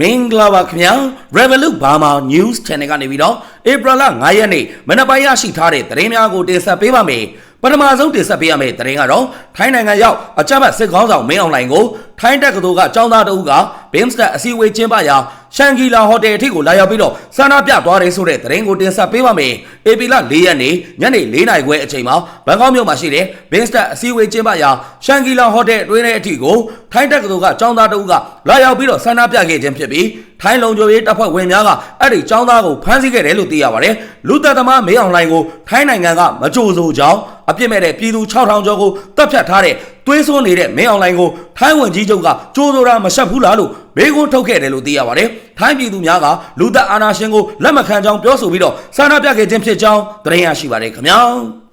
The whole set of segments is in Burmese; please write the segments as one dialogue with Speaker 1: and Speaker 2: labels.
Speaker 1: မင်္ဂလာပါခင်ဗျာ Revolut Burma News Channel ကနေပြီးတော့ဧပြီလ9ရက်နေ့မနက်ပိုင်းရရှိထားတဲ့သတင်းများကိုတင်ဆက်ပေးပါမယ်ပထမဆုံးတင်ဆက်ပေးရမယ့်သတင်းကတော့ထိုင်းနိုင်ငံရောက်အကြမ်းဖက်စစ်ကောင်းဆောင်မင်းအောင်လှိုင်ကိုထိုင်းတက္ကသိုလ်ကចောင်းသားတအုပ်က ဘင်းစတက်အစည်းအဝေးကျင်းပရာရှန်ဂီလာဟိုတယ်အထိကိုလာရောက်ပြီးတော့ဆန္ဒပြသွားတယ်ဆိုတဲ့သတင်းကိုတင်ဆက်ပေးပါမယ်ဧပြီလ4ရက်နေ့ညနေ4နာရီခွဲအချိန်မှာဘန်ကောက်မြို့မှာရှိတဲ့ဘင်းစတက်အစည်းအဝေးကျင်းပရာရှန်ဂီလာဟိုတယ်အတွင်းထဲအထိကိုထိုင်းတက္ကသိုလ်ကចောင်းသားတအုပ်ကလာရောက်ပြီးတော့ဆန္ဒပြခဲ့ခြင်းဖြစ်ပြီးထိုင်းလုံခြုံရေးတပ်ဖွဲ့ဝင်များကအဲ့ဒီចောင်းသားကိုဖမ်းဆီးခဲ့တယ်လို့သိရပါတယ်လူသက်သမားမေးအောင်လှိုင်ကိုထိုင်းနိုင်ငံကမကြိုဆိုကြောင်းအပြစ်မဲ့တဲ့ပြည်သူ6000ကျော်ကိုတပ်ဖြတ်ထားတဲ့သွေးစွန်းနေတဲ့မင်းအောင်လှိုင်ကို ထိုင်းဝန်ကြီးချုပ်ကကြိုးဆိုတာမရှက်ဘူးလားလို့မေးခွန်းထုတ်ခဲ့တယ်လို့သိရပါတယ်။ထိုင်းပြည်သူများကလူသက်အာဏာရှင်ကိုလက်မခံကြောင်းပြောဆိုပြီးတော့ဆန္ဒပြခဲ့ခြင်းဖြစ်ကြောင်းသတင်းရရှိပါတယ်ခင်ဗျာ။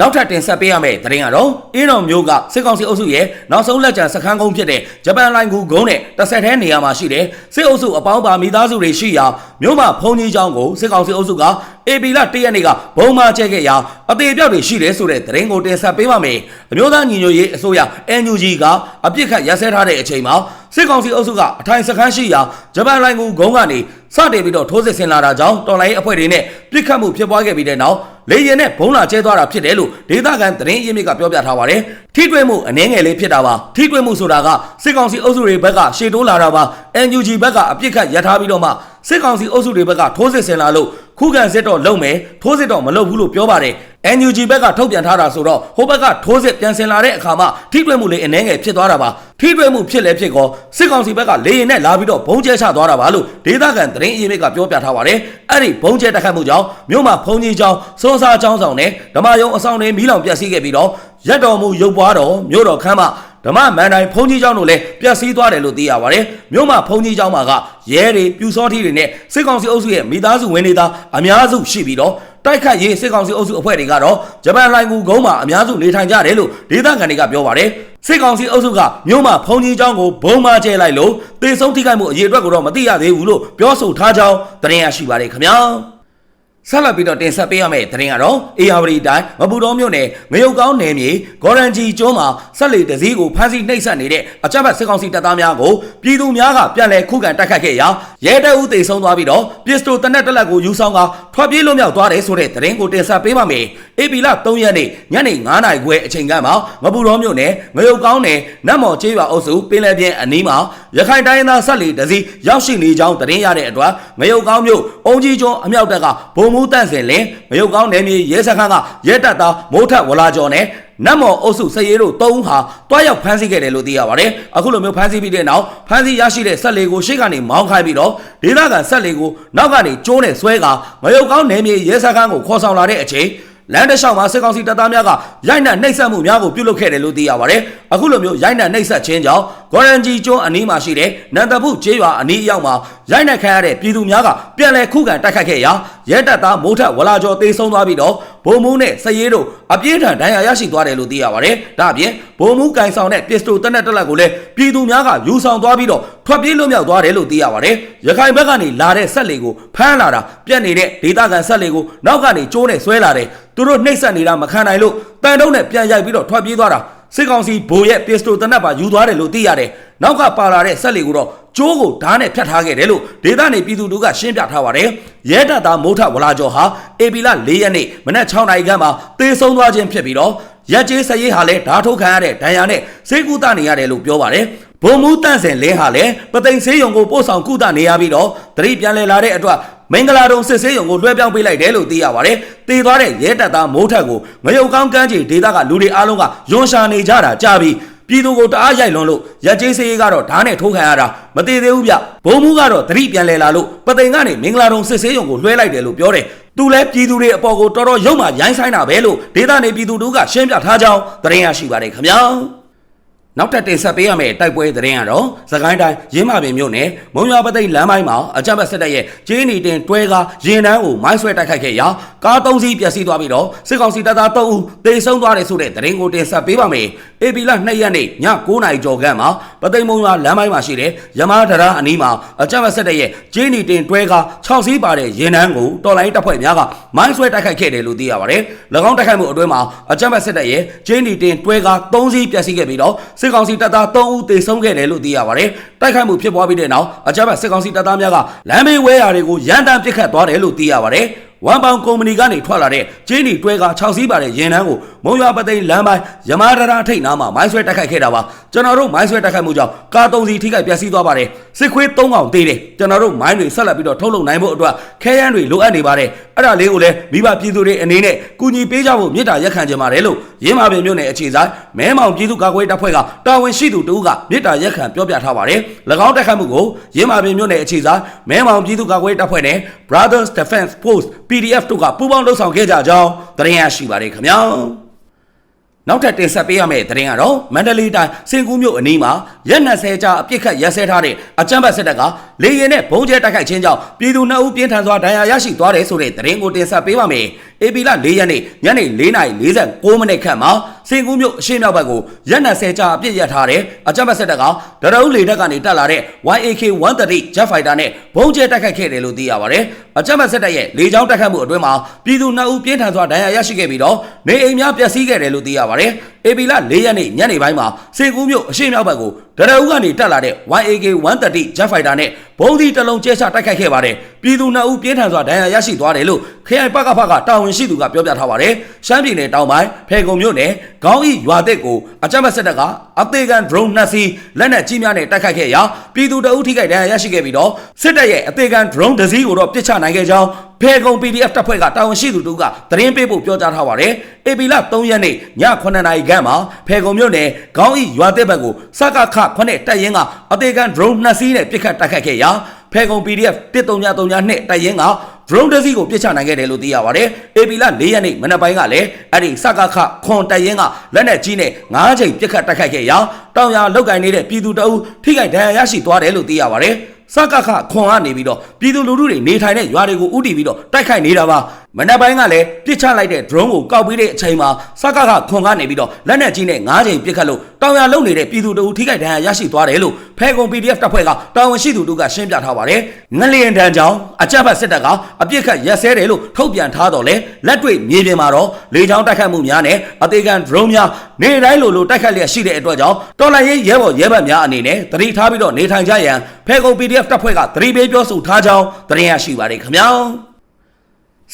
Speaker 1: နောက်ထပ်တင်ဆက်ပေးရမယ့်သတင်းကတော့အင်းတော်မျိုးကစစ်ကောင်စီအုပ်စုရဲ့နောက်ဆုံးလက်ကျန်စခန်းကုန်းဖြစ်တဲ့ဂျပန်လိုင်ကူကုန်းနဲ့တစ်ဆက်ထဲနေရာမှာရှိတဲ့စစ်အုပ်စုအပေါင်းပါမိသားစုတွေရှိရာ မြို့မှာဖုန်ကြီးကျောင်းကိုစစ်ကောင်စီအုပ်စုကအေပီလာ၁ရက်နေ့ကဘုံမာကျဲခဲ့ရာအသေးပြောက်တွေရှိတယ်ဆိုတဲ့သတင်းကိုတင်ဆက်ပေးပါမယ်။အမျိုးသားညီညွတ်ရေးအစိုးရ NUG ကအပြစ်ခတ်ရစဲထားတဲ့အချိန်မှာစစ်ကောင်စီအုပ်စုကအထိုင်စခန်းရှိရာဂျပန်လိုင်ကူကုန်းကနေစတင်ပြီးတော့ထိုးစစ်ဆင်လာတာကြောင့်တော်လိုင်းအဖွဲ့တွေနဲ့ပြစ်ခတ်မှုဖြစ်ပွားခဲ့ပြီးတဲ့နောက်လေရင်နဲ့ဘုံလာကျဲသွားတာဖြစ်တယ်လို့ဒေသခံသတင်းရင်းမြစ်ကပြောပြထားပါတယ်။ထိတွေ့မှုအနှဲငယ်လေးဖြစ်တာပါ။ထိတွေ့မှုဆိုတာကစစ်ကောင်စီအုပ်စုတွေဘက်ကရှေ့တိုးလာတာပါ။ NUG ဘက်ကအပြစ်ခတ်ရထားပြီးတော့မှစစ်ကောင်စီအုပ်စုတွေဘက်ကထိုးစစ်ဆင်လာလို့ခုခံစစ်တော့လုံမယ်ထိုးစစ်တော့မလုပ်ဘူးလို့ပြောပါတယ်။ NUG ဘက်ကထုတ်ပြန်ထားတာဆိုတော့ဟိုဘက်ကထိုးစစ်ပြန်ဆင်လာတဲ့အခါမှာထိတွေ့မှုလေးအနှဲငယ်ဖြစ်သွားတာပါ။ထိတွေ့မှုဖြစ်လဲဖြစ်ကောစစ်ကောင်စီဘက်ကလေရင်နဲ့လာပြီးတော့ဘုံကျဲချသွားတာပါလို့ဒေသခံသတင်းအရင်းမြစ်ကပြောပြထားပါတယ်။အဲ့ဒီဘုံကျဲတက်ခတ်မှုကြောင့်မြို့မှာဖုန်ကြီးကျောင်းစိုးစားကျောင်းဆောင်နဲ့ဓမ္မယုံအဆောင်တွေမီးလောင်ပျက်စီးခဲ့ပြီးတော့ရက်တော်မူရုပ်ပွားတော်မြို့တော်ခမ်းမ ဓမ္မမန်တိုင်းဖုန်ကြီးကျောင်းတို့လည်းပျက်စီးသွားတယ်လို့သိရပါတယ်။မြို့မှာဖုန်ကြီးကျောင်းမှာကရဲတွေပြူစောထီတွေနဲ့စစ်ကောင်စီအုပ်စုရဲ့မိသားစုဝင်တွေသာအများစုရှိပြီးတော့တိုက်ခတ်ရေးစစ်ကောင်စီအုပ်စုအဖွဲ့တွေကတော့ဂျပန်လိုင်ကူကုန်းမှာအများစုနေထိုင်ကြတယ်လို့ဒေသခံတွေကပြောပါတယ်။စစ်ကောင်စီအုပ်စုကမြို့မှာဖုန်ကြီးကျောင်းကိုဘုံမာကျဲလိုက်လို့တေဆုံးထိခိုက်မှုအရေးအတွက်ကိုတော့မသိရသေးဘူးလို့ပြောဆိုထားကြောင်းသတင်းရရှိပါတယ်ခင်ဗျာ။ ဆက်လက်ပြီးတော့တင်ဆက်ပေးရမယ့်သတင်းကတော့အေယာဝတီတိုင်းမပူတော်မြို့နယ်ငရုတ်ကောင်းနယ်မြေဂေါ်ရန်ဂျီကျွန်းမှာဆက်လေတစည်းကိုဖမ်းဆီးနှိပ်စက်နေတဲ့အကြမ်းဖက်စစ်ကောင်စီတပ်သားများကိုပြည်သူများကပြန်လည်ခုခံတိုက်ခတ်ခဲ့ရာရဲတပ်ဦးတေဆုံးသွားပြီးတော့ပစ္စတိုတနက်တက်လက်ကိုယူဆောင်ကထွက်ပြေးလွတ်မြောက်သွားတယ်ဆိုတဲ့သတင်းကိုတင်ဆက်ပေးပါမယ်။အေပီလ3ရက်နေ့ညနေ9နာရီခွဲအချိန်ကမှမပူတော်မြို့နယ်ငရုတ်ကောင်းနယ်နတ်မော်ကျေးရွာအုပ်စုပင်လယ်ပြင်အနီးမှာရခိုင်တိုင်းသားဆက်လေတစည်းရောက်ရှိနေကြောင်းသတင်းရတဲ့အတွက်ငရုတ်ကောင်းမြို့အုံကြီးကျွန်းအမြောက်တပ်ကဘုံမှုတန့်စင်လင်မရုတ်ကောင်းနယ်မြေရဲစခန်းကရဲတပ်သားမိုးထက်ဝလာကျော်နဲ့နတ်မော်အုပ်စုစရဲတို့၃ဦးဟာတွားရောက်ဖမ်းဆီးခဲ့တယ်လို့သိရပါတယ်။အခုလိုမျိုးဖမ်းဆီးပြီးတဲ့နောက်ဖမ်းဆီးရရှိတဲ့ဆက်လေကိုရှေ့ကနေမောင်းခိုင်းပြီးတော့ဒေသခံဆက်လေကိုနောက်ကနေကျိုးနဲ့ဆွဲကမရုတ်ကောင်းနယ်မြေရဲစခန်းကိုခေါ်ဆောင်လာတဲ့အချိန်လမ်းတစ်လျှောက်မှာစစ်ကောင်စီတပ်သားများကရိုက်နှက်နှိပ်စက်မှုများကိုပြုလုပ်ခဲ့တယ်လို့သိရပါတယ်။အခုလိုမျိုးရိုက်နှက်နှိပ်စက်ခြင်းကြောင့်ဂေါ်ရန်ဂျီကျွန်းအနီးမှာရှိတဲ့နန္တဖုကျေးရွာအနီးအရောက်မှာရိုက်နှက်ခံရတဲ့ပြည်သူများကပြန်လည်ခုခံတိုက်ခတ်ခဲ့ရာ ရဲတပ်သားမိုးထက်ဝလာကျော်တေဆုံးသွားပြီးတော့ဘုံမူးနဲ့စရဲတို့အပြင်းထန်ဒဏ်ရာရရှိသွားတယ်လို့သိရပါတယ်။ဒါအပြင်ဘုံမူးကင်ဆောင်တဲ့ပစ္စတိုတက်နက်တက်လက်ကိုလည်းပြည်သူများကယူဆောင်သွားပြီးတော့ထွက်ပြေးလွတ်မြောက်သွားတယ်လို့သိရပါတယ်။ရခိုင်ဘက်ကနေလာတဲ့ဆက်လေကိုဖမ်းလာတာပြက်နေတဲ့ဒေသခံဆက်လေကိုနောက်ကနေကျိုးနဲ့ဆွဲလာတယ်။သူတို့နှိပ်စက်နေတာမခံနိုင်လို့တန်တုံးနဲ့ပြန်ရိုက်ပြီးတော့ထွက်ပြေးသွားတာ စစ်ကောင်စီဘိုးရဲ့ပစ္စတိုတနက်ပါယူသွားတယ်လို့သိရတယ်။နောက်ကပါလာတဲ့ဆက်လေကိုတော့ကျိုးကိုဓာတ်နဲ့ဖြတ်ထားခဲ့တယ်လို့ဒေသနေပြည်သူတို့ကရှင်းပြထားပါတယ်။ရဲတပ်သားမိုးထဝလာကျော်ဟာအေပီလာ၄ရက်နေ့မနက်6နာရီခန့်မှာတေဆုံးသွားခြင်းဖြစ်ပြီးတော့ရက်ကျေးစရေးဟာလည်းဓာတ်ထုတ်ခံရတဲ့ဒဏ်ရာနဲ့စေကူတနေရတယ်လို့ပြောပါတယ်။ဘုံမူးတန့်စင်လင်းဟာလည်းပသိမ်ဆေးရုံကိုပို့ဆောင်ကုသနေရပြီးတော့တတိပြန်လည်လာတဲ့အတွက် မင်္ဂလာတုံစစ်ဆေးရုံကိုလွှဲပြောင်းပေးလိုက်တယ်လို့သိရပါတယ်။တည်သွားတဲ့ရဲတပ်သားမိုးထက်ကိုငရုတ်ကောင်းကမ်းခြေဒေသကလူတွေအားလုံးကယွန်ရှာနေကြတာကြားပြီးပြည်သူကိုတအားရိုက်လွန်လို့ရက်ကျေးစေးကတော့ဓာတ်နဲ့ထိုးခံရတာမတည်သေးဘူးဗျဘုံမှုကတော့တတိပြန်လဲလာလို့ပသိမ်ကနေမင်္ဂလာတုံစစ်ဆေးရုံကိုလွှဲလိုက်တယ်လို့ပြောတယ်သူလည်းပြည်သူတွေအပေါ်ကိုတော်တော်ရုံမှရိုင်းဆိုင်တာပဲလို့ဒေသနေပြည်သူတို့ကရှင်းပြထားကြောင်းသတင်းရရှိပါတယ်ခင်ဗျာ နောက်ထပ်တင်ဆက်ပေးရမယ့်တိုက်ပွဲသတင်းကတော့သခိုင်းတိုင်းရင်းမာပင်မြို့နယ်မုံရွာပသိမ်လမ်းပိုင်းမှာအကြမ်းဖက်စစ်တပ်ရဲ့ကျင်းနီတင်တွဲကားရင်တန်းကိုမိုင်းဆွဲတိုက်ခိုက်ခဲ့ရာကား၃စီးပျက်စီးသွားပြီးတော့စစ်ကောင်စီတပ်သား၃ဦးသေဆုံးသွားတယ်ဆိုတဲ့သတင်းကိုတင်ဆက်ပေးပါမယ်။အေပီလာ2ရက်နေ့ည9:00နာရီကျော်ခန့်မှာပသိမ်မုံရွာလမ်းပိုင်းမှာရှိတဲ့ရမားဒရာအနီးမှာအကြမ်းဖက်စစ်တပ်ရဲ့ကျင်းနီတင်တွဲကား6စီးပါတဲ့ရင်တန်းကိုတော်လိုင်းတပ်ဖွဲ့များကမိုင်းဆွဲတိုက်ခိုက်ခဲ့တယ်လို့သိရပါတယ်။၎င်းတိုက်ခိုက်မှုအတွင်းမှာအကြမ်းဖက်စစ်တပ်ရဲ့ကျင်းနီတင်တွဲကား3စီးပျက်စီးခဲ့ပြီးတော့စစ်စစ်ကောင်စီတပ်သား3ဦးသေဆုံးခဲ့တယ်လို့သိရပါတယ်။တိုက်ခိုက်မှုဖြစ်ပွားပြီးတဲ့နောက်အကြမ်းဖက်စစ်ကောင်စီတပ်သားများကလမ်းဘေးဝဲယာတွေကိုရန်တမ်းပစ်ခတ်သွားတယ်လို့သိရပါတယ်။ ဝမ်ပေါင်ကုမ္ပဏီကနေထွက်လာတဲ့ကျင်းနီတွဲက6စီးပါတဲ့ရင်နှန်းကိုမုံရွာပသိမ်လမ်းပိုင်းယမာဒရာထိတ်နားမှာမိုင်းဆွဲတိုက်ခိုက်ခဲ့တာပါကျွန်တော်တို့မိုင်းဆွဲတိုက်ခိုက်မှုကြောင့်ကား3စီးထိခိုက်ပျက်စီးသွားပါတယ်စစ်ခွေး3កောင်သေးတယ်ကျွန်တော်တို့မိုင်းတွေဆက်လက်ပြီးတော့ထုတ်လုပ်နိုင်ဖို့အတွက်ခဲယမ်းတွေလိုအပ်နေပါတယ်အဲ့ဒါလေးကိုလည်းမိဘပြည်သူတွေအနေနဲ့ကူညီပေးကြဖို့မြစ်တာရက်ခံကြပါတယ်လို့ရင်းမာပင်မြို့နယ်အခြေဆိုင်မဲမောင်ပြည်သူ့ကာကွယ်တပ်ဖွဲ့ကတာဝန်ရှိသူတဦးကမြစ်တာရက်ခံပြောပြထားပါတယ်၎င်းတိုက်ခိုက်မှုကိုရင်းမာပင်မြို့နယ်အခြေဆိုင်မဲမောင်ပြည်သူ့ကာကွယ်တပ်ဖွဲ့နဲ့ Brothers Defense Force PDF တို့ကပူးပေါင်းလှုပ်ဆောင်ခဲ့ကြကြောင်းသတင်းရရှိပါတယ်ခင်ဗျာနောက်ထပ်တင်ဆက်ပေးရမယ့်သတင်းကတော့မန္တလေးတိုင်းစင်ကူးမြို့အနီးမှာရက်20ကြာအပြစ်ခတ်ရက်စဲထားတဲ့အကြမ်းဖက်စစ်တပ်ကလေရင်နဲ့ဘုံကျဲတိုက်ခိုက်ခြင်းကြောင့်ပြည်သူ2ဦးပြင်းထန်စွာဒဏ်ရာရရှိသွားတယ်ဆိုတဲ့သတင်းကိုတင်ဆက်ပေးပါမယ်။အေပီလာ4ရက်နေ့ညနေ4:49မိနစ်ခန့်မှာစင်ကူးမြို့အရှေ့မြောက်ဘက်ကိုရက်20ကြာအပြစ်ရထားတဲ့အကြမ်းဖက်စစ်တပ်ကဒရုန်းလေတပ်ကနေတက်လာတဲ့ YAK 130 Jet Fighter နဲ့ဘုံကျဲတိုက်ခိုက်ခဲ့တယ်လို့သိရပါတယ်။အကြမ်းဖက်စစ်တပ်ရဲ့လေကြောင်းတိုက်ခိုက်မှုအတွင်းမှာပြည်သူ2ဦးပြင်းထန်စွာဒဏ်ရာရရှိခဲ့ပြီးတော့နေအိမ်များပျက်စီးခဲ့တယ်လို့သိရပါတယ်။အေပီလာ4ရက်နေ့ညနေပိုင်းမှာစင်ကူးမြို့အရှေ့မြောက်ဘက်ကိုဒရအုပ်ကနေတက်လာတဲ့ YAK 130 Jet Fighter နဲ့ ဘုံဒီတစ်လုံးကျဲချတိုက်ခိုက်ခဲ့ပါတယ်။ပြည်သူ2ဦးပြင်းထန်စွာဒဏ်ရာရရှိသွားတယ်လို့ခရိုင်ပကဖကတာဝန်ရှိသူကပြောပြထားပါတယ်။ရှမ်းပြည်နယ်တောင်ပိုင်းဖေကုံမြို့နယ်ခေါင်းဤရွာသစ်ကိုအကြမ်းဖက်စစ်တပ်ကအသေးခံ drone နှစ်စီးလက်နက်ကြီးများနဲ့တိုက်ခိုက်ခဲ့ရာပြည်သူ2ဦးထိခိုက်ဒဏ်ရာရရှိခဲ့ပြီးတော့စစ်တပ်ရဲ့အသေးခံ drone တစ်စီးကိုတော့ပစ်ချနိုင်ခဲ့ကြောင်း ဖေကုံ PDF တပ်ဖွဲ့ကတာဝန်ရှိသူတို့ကသတင်းပေးဖို့ပြောကြားထားပါတယ်။ AP လ3ရက်နေ့ည9နာရီခန့်မှာဖေကုံမြို့နယ်ခေါင်းဤရွာသစ်ဘက်ကိုစကခ9တပ်ရင်းကအသေးခံ drone နှစ်စီးနဲ့ပစ်ခတ်တိုက်ခိုက်ခဲ့ရာဖေကုံ PDF 1332နဲ့တပ်ရင်းက drone တစ်စီးကိုပစ်ချနိုင်ခဲ့တယ်လို့သိရပါတယ်။ AP လ4ရက်နေ့မနက်ပိုင်းကလည်းအဲ့ဒီစကခခွန်တပ်ရင်းကလက်နက်ကြီးနဲ့9ချိန်ပစ်ခတ်တိုက်ခိုက်ခဲ့ရာတောင်ရလောက်ကင်နေတဲ့ပြည်သူတအုပ်ထိခိုက်ဒဏ်ရာရရှိသွားတယ်လို့သိရပါတယ်။ စကခခွန်ကနေပြီးတော့ပြည်သူလူထုတွေနေထိုင်တဲ့ရွာတွေကိုဥတီပြီးတော့တိုက်ခိုက်နေတာပါမနက်ပိုင်းကလည်းပြစ်ချလိုက်တဲ့ drone ကိုကောက်ပြီးတဲ့အချိန်မှာစကခခွန်ကနေပြီးတော့လက်နက်ကြီးနဲ့၅ချိန်ပစ်ခတ်လို့တောင်ရလုံနေတဲ့ပြည်သူတို့ထိခိုက်ဒဏ်ရာရရှိသွားတယ်လို့ဖဲကုံ PDF တပ်ဖွဲ့ကတာဝန်ရှိသူတို့ကရှင်းပြထားပါတယ်ငလျင်တန်းကြောင်အကြက်ဖက်စစ်တပ်ကအပြစ်ခတ်ရက်စဲတယ်လို့ထုတ်ပြန်ထားတော့လေလက်တွေ့မြေပြင်မှာတော့လေကြောင်းတိုက်ခတ်မှုများနဲ့အသေးခံ drone များနေတိုင်းလိုလိုတိုက်ခတ်လျက်ရှိတဲ့အတွက်ကြောင့်တော်လိုင်းရေးရဲဘော်ရဲဘက်များအနေနဲ့တတိထားပြီးတော့နေထိုင်ကြရန်ဖဲကုံ PDF တပ်ဖွဲ့ကသတိပေးပြောဆိုထားကြောင်းသတင်းရရှိပါတယ်ခင်ဗျာ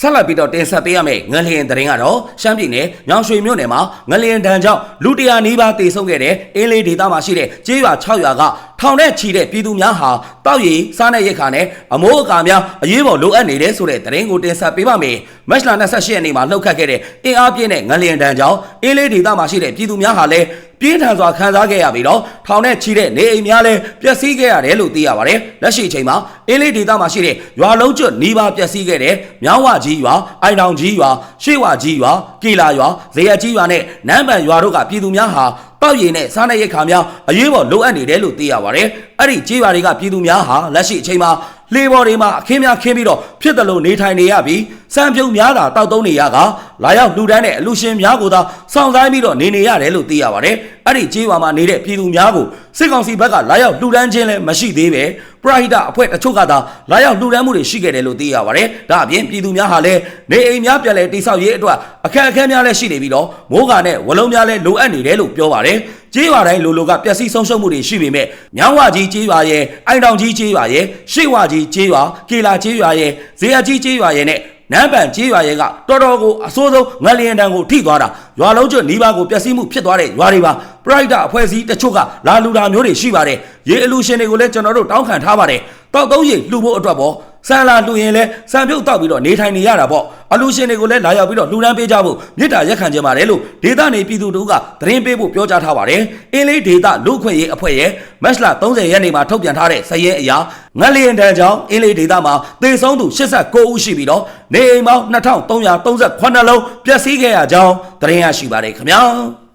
Speaker 1: ဆက်လက်ပြီးတော့တင်ဆက်ပေးရမယ့်ငလျင်သတင်းကတော့ရှမ်းပြည်နယ်ညောင်ရွှေမြို့နယ်မှာငလျင်တန်းကြောင့်လူတရာနီးပါးတေဆုံးခဲ့တဲ့အင်းလေးဒေသမှာရှိတဲ့ကျေးရွာ6ရွာကထောင်နဲ့ချီတဲ့ပြည်သူများဟာတောက်ရည်စားတဲ့ရိတ်ခါနဲ့အမိုးအကာများအရေးပေါ်လိုအပ်နေတဲ့ဆိုတဲ့သတင်းကိုတင်ဆက်ပေးပါမယ်။မက်လ28ရက်နေ့မှာလှုပ်ခတ်ခဲ့တဲ့အင်အားပြင်းတဲ့ငလျင်တန်းကြောင့်အင်းလေးဒေသမှာရှိတဲ့ပြည်သူများဟာလည်းပြင်းထန်စွာခံစားခဲ့ရပြီးတော့ထောင်နဲ့ချီတဲ့နေအိမ်များလည်းပျက်စီးခဲ့ရတယ်လို့သိရပါတယ်။လက်ရှိအချိန်မှာအင်းလေးဒေသမှာရှိတဲ့ရွာလုံးကျွတ်နီးပါးပျက်စီးခဲ့တဲ့မြောင်းဝကြီးရွာ၊အိုင်တောင်ကြီးရွာ၊ရှေ့ဝကြီးရွာ၊ကီလာရွာ၊ဇေယျကြီးရွာနဲ့နန်းပန်ရွာတို့ကပြည်သူများဟာတောက်ရည်နဲ့စားနပ်ရိက္ခာများအရေးပေါ်လိုအပ်နေတယ်လို့သိရပါတယ်။အဲ့ဒီကြေးရွာတွေကပြည်သူများဟာလက်ရှိအချိန်မှာ လေပေါ်တွေမှာအခင်းများခင်းပြီးတော့ဖြစ်တယ်လို့နေထိုင်နေရပြီးစံပြုံများတာတောက်သုံးနေရကလာရောက်လှူဒန်းတဲ့အလူရှင်များကိုသာစောင့်ဆိုင်ပြီးတော့နေနေရတယ်လို့သိရပါတယ်။အဲ့ဒီကြေးရွာမှာနေတဲ့ပြည်သူများကိုစစ်ကောင်စီဘက်ကလာရောက်လှူဒန်းခြင်းလည်းမရှိသေးပဲပရဟိတအဖွဲ့တချို့ကသာလာရောက်လှူဒန်းမှုတွေရှိခဲ့တယ်လို့သိရပါတယ်။ဒါအပြင်ပြည်သူများဟာလည်းနေအိမ်များပြန်လည်တိစောက်ရေးအတွက်အခက်အခဲများလည်းရှိနေပြီးတော့မိုးကာနဲ့ဝလုံးများလည်းလိုအပ်နေတယ်လို့ပြောပါတယ်။ ကြေးရွာတိုင်းလိုလိုကပျက်စီးဆုံးရှုံးမှုတွေရှိပေမဲ့မြောင်းဝကြီးကြေးရွာရဲ့အိုင်တောင်ကြီးကြေးရွာရဲ့ရှေ့ဝကြီးကြေးရွာကေလာကြေးရွာရဲ့ဇေယျကြီးကြေးရွာရဲ့နဲ့နန်းပန်ကြေးရွာရဲ့ကတော်တော်ကိုအဆိုးဆုံးငလျင်တန်းကိုထိသွားတာရွာလုံးကျွတ်နီးပါးကိုပျက်စီးမှုဖြစ်သွားတဲ့ရွာတွေပါပရိုက်တာအဖွဲ့အစည်းတချို့ကလာလူတာမျိုးတွေရှိပါတယ်ရေအလူရှင်တွေကိုလည်းကျွန်တော်တို့တောင်းခံထားပါတယ်တောက်သုံးရေလှူဖို့အတွက်ပေါ့ ဆန်လာလှူရင်လည်းဆန်ပြုတ်တောက်ပြီးတော့နေထိုင်နေရတာပေါ့အလူရှင်တွေကိုလည်းလာရောက်ပြီးတော့လှူဒန်းပေးကြဖို့မြစ်တာရက်ခံကြပါတယ်လို့ဒေသနေပြည်သူတို့ကသတင်းပေးဖို့ပြောကြားထားပါတယ်အင်းလေးဒေသလူခွင့်ရေးအဖွဲ့ရဲ့မက်လ30ရက်နေ့မှာထုတ်ပြန်ထားတဲ့စည်ရဲအရာငလျင်တန်းကြောင့်အင်းလေးဒေသမှာသေဆုံးသူ89ဦးရှိပြီးတော့နေအိမ်ပေါင်း2338လုံးပျက်စီးခဲ့ရကြောင်းသတင်းရရှိပါတယ်ခင်ဗျာ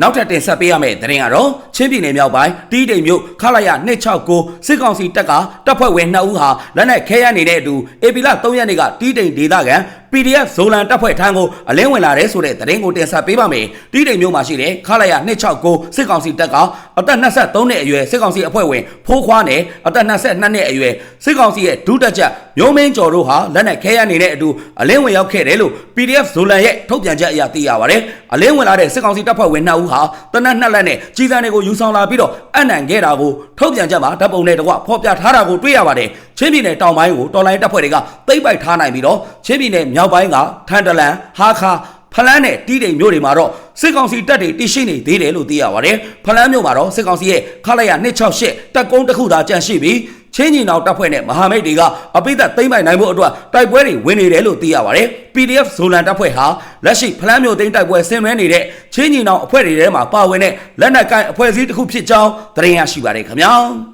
Speaker 1: နောက်ထပ်တင်ဆက်ပေးရမယ့်သတင်းကတော့ချင်းပြည်နယ်မြောက်ပိုင်းတီးတိမ်မြို့ခလာရ269စစ်ကောင်စီတပ်ကတပ်ဖွဲ့ဝင်2ဦးဟာလက်နက်ခဲယမ်းနေတဲ့အတူအေပီလာ3ရက်နေ့ကတီးတိမ်ဒေသခံ PDF ဇိုလန်တပ်ဖွဲ့ထံကိုအလင်းဝင်လာတဲ့ဆိုတဲ့သတင်းကိုတင်ဆက်ပေးပါမယ်။တိတိမ်မြို့မှာရှိတဲ့ခလာရ269စစ်ကောင်စီတပ်ကအသက်23နှစ်အရွယ်စစ်ကောင်စီအဖွဲ့ဝင်ဖိုးခွားနဲ့အသက်22နှစ်အရွယ်စစ်ကောင်စီရဲ့ဒုတက်ချက်မျိုးမင်းကျော်တို့ဟာလက်နက်ခဲရနေတဲ့အတူအလင်းဝင်ရောက်ခဲ့တယ်လို့ PDF ဇိုလန်ရဲ့ထုတ်ပြန်ချက်အရသိရပါတယ်။အလင်းဝင်လာတဲ့စစ်ကောင်စီတပ်ဖွဲ့ဝင်2ဦးဟာတနက်နှစ်လက်နဲ့ကြီးစံတွေကိုယူဆောင်လာပြီးတော့အနံခဲ့တာကိုထုတ်ပြန်ချက်မှာဓာတ်ပုံနဲ့တကွဖော်ပြထားတာကိုတွေ့ရပါတယ်။ချင်းပြည်နယ်တောင်ပိုင်းကိုတော်လိုင်းတပ်ဖွဲ့တွေကသိမ့်ပိုက်ထားနိုင်ပြီးတော့ချင်းပြည်နယ်မြောက်ပိုင်းကထန်တလန်ဟာခါဖလန်းနဲ့တီးတိမ်မြို့တွေမှာတော့စစ်ကောင်စီတပ်တွေတည်ရှိနေသေးတယ်လို့သိရပါတယ်။ဖလန်းမြို့မှာတော့စစ်ကောင်စီရဲ့ခလိုက်ရ268တပ်ကုန်းတစ်ခုသာကြန့်ရှိပြီးချင်းညီနောင်တပ်ဖွဲ့နဲ့မဟာမိတ်တွေကအပိသက်သိမ့်ပိုင်နိုင်ဖို့အတွက်တိုက်ပွဲတွေဝင်နေတယ်လို့သိရပါတယ်။ PDF ဇိုလန်တပ်ဖွဲ့ဟာလက်ရှိဖလန်းမြို့သိမ်းတိုက်ပွဲဆင်နွှဲနေတဲ့ချင်းညီနောင်အဖွဲ့တွေထဲမှာပါဝင်တဲ့လက်နက်ကိုင်အဖွဲ့အစည်းတစ်ခုဖြစ်ကြောင်းသတင်းရရှိပါတယ်ခင်ဗျာ။